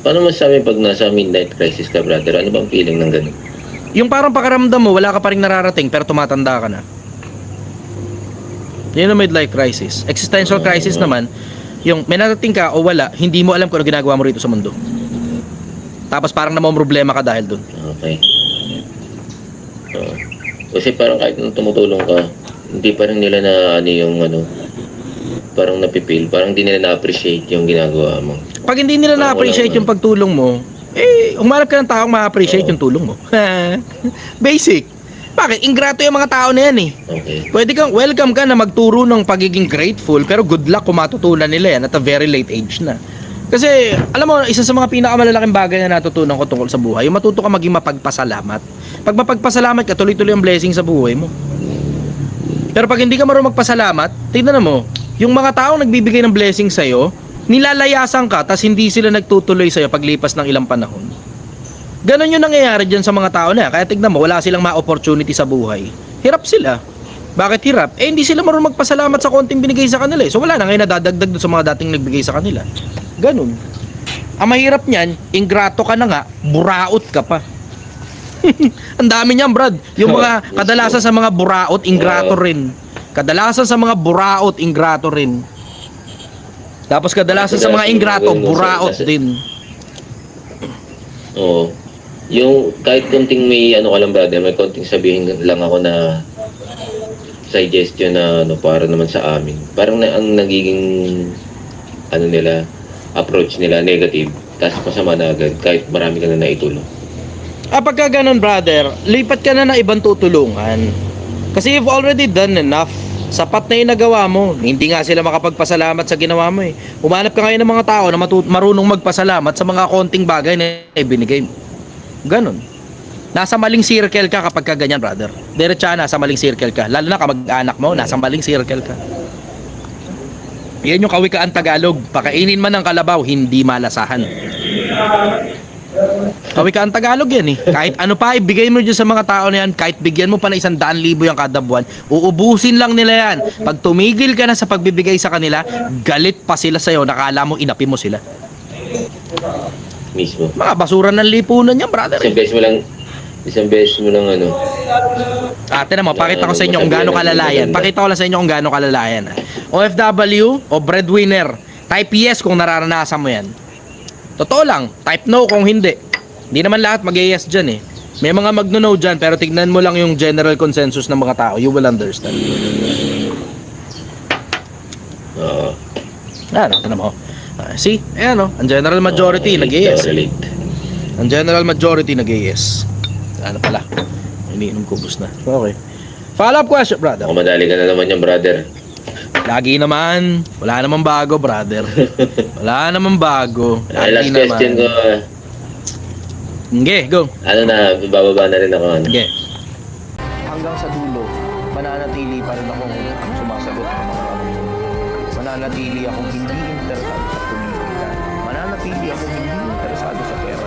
Paano masasabi pag nasa midnight crisis ka, brother? Ano bang feeling ng ganun? Yung parang pakaramdam mo, wala ka pa rin nararating pero tumatanda ka na. Yun ang midlife crisis. Existential crisis naman, yung may narating ka o wala, hindi mo alam kung ano ginagawa mo rito sa mundo. Tapos parang namang problema ka dahil dun. Okay. Oo. kasi parang kahit nung tumutulong ka, hindi pa rin nila na ano yung ano, parang napipil, parang hindi nila na-appreciate yung ginagawa mo. Pag hindi nila Parang na-appreciate yung pagtulong mo, eh, humanap ka ng taong ma-appreciate Oo. yung tulong mo. Basic. Bakit? Ingrato yung mga tao na yan eh. Okay. Pwede kang, welcome ka na magturo ng pagiging grateful, pero good luck kung matutunan nila yan at a very late age na. Kasi, alam mo, isa sa mga pinakamalalaking bagay na natutunan ko tungkol sa buhay, yung matuto ka maging mapagpasalamat. Pag mapagpasalamat ka, tuloy-tuloy ang blessing sa buhay mo. Pero pag hindi ka marunong magpasalamat, tingnan mo, yung mga taong nagbibigay ng blessing sa'yo, nilalayasan ka, tas hindi sila nagtutuloy sa'yo paglipas ng ilang panahon. Ganon yung nangyayari dyan sa mga tao na. Kaya tignan mo, wala silang ma-opportunity sa buhay. Hirap sila. Bakit hirap? Eh, hindi sila marunong magpasalamat sa konting binigay sa kanila eh. So wala na ngayon nadadagdag doon sa mga dating nagbigay sa kanila. Ganon. Ang mahirap niyan, ingrato ka na nga, buraot ka pa. Ang dami niyan, Brad. Yung mga Gusto. kadalasan sa mga buraot, ingrato Oo. rin. Kadalasan sa mga buraot, ingrato rin. Tapos kadalasan sa mga ingrato, buraot din. Oo. Yung kahit konting may ano ka lang brother, may konting sabihin lang ako na suggestion na ano para naman sa amin. Parang na, ang nagiging ano nila approach nila negative. Tapos masama na agad kahit marami ka na naitulong. Ah, pagka ganun, brother, lipat ka na ng ibang tutulungan. Kasi you've already done enough. Sapat na yung nagawa mo. Hindi nga sila makapagpasalamat sa ginawa mo eh. Umanap ka ngayon ng mga tao na marunong magpasalamat sa mga konting bagay na ibinigay mo. Ganon. Nasa maling circle ka kapag ka ganyan, brother. Diretsa nasa maling circle ka. Lalo na kamag-anak mo, nasa maling circle ka. Yan yung kawikaan Tagalog. Pakainin man ng kalabaw, hindi malasahan. Kawikaan Tagalog yan eh. Kahit ano pa, ibigay mo dyan sa mga tao na yan, kahit bigyan mo pa na isang daan libo yung kada buwan, uubusin lang nila yan. Pag tumigil ka na sa pagbibigay sa kanila, galit pa sila sa'yo, nakala mo inapi mo sila. Mismo. Mga basura ng lipunan yan, brother. Isang beses mo lang isang beses mo lang ano. Ate na mo, pakita ko sa inyo kung gaano kalalayan. Pakita ko lang sa inyo kung gaano kalalayan. OFW o breadwinner, type yes kung nararanasan mo yan. Totoo lang, type no kung hindi. Hindi naman lahat mag-yes dyan eh. May mga magno-no dyan, pero tignan mo lang yung general consensus ng mga tao. You will understand. Oo. Ah, nakita mo. Ah, see? Ayan o. Ang general majority, Oo, nag-yes. relate. Ang general majority, nag-yes. Ano pala? Iniinom ko bus na. Okay. Follow-up question, brother. Ako madali ka na naman yan, brother. Lagi naman. Wala namang bago, brother. Wala namang bago. Lagi last question ko, naman. Sige, go. ano na, bababa na rin ako. Ano? Sige. hanggang sa dulo, mananatili pa rin akong sumasagot ng mga tanong. Mananatili akong hindi interesado sa politika. Mananatili akong hindi interesado sa pera.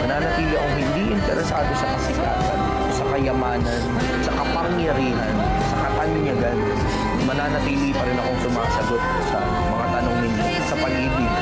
Mananatili akong hindi interesado sa kasikatan, sa kayamanan, sa kapangyarihan, sa katanyagan. Pa rin akong sumasagot sa mga tanong ninyo sa pag-ibig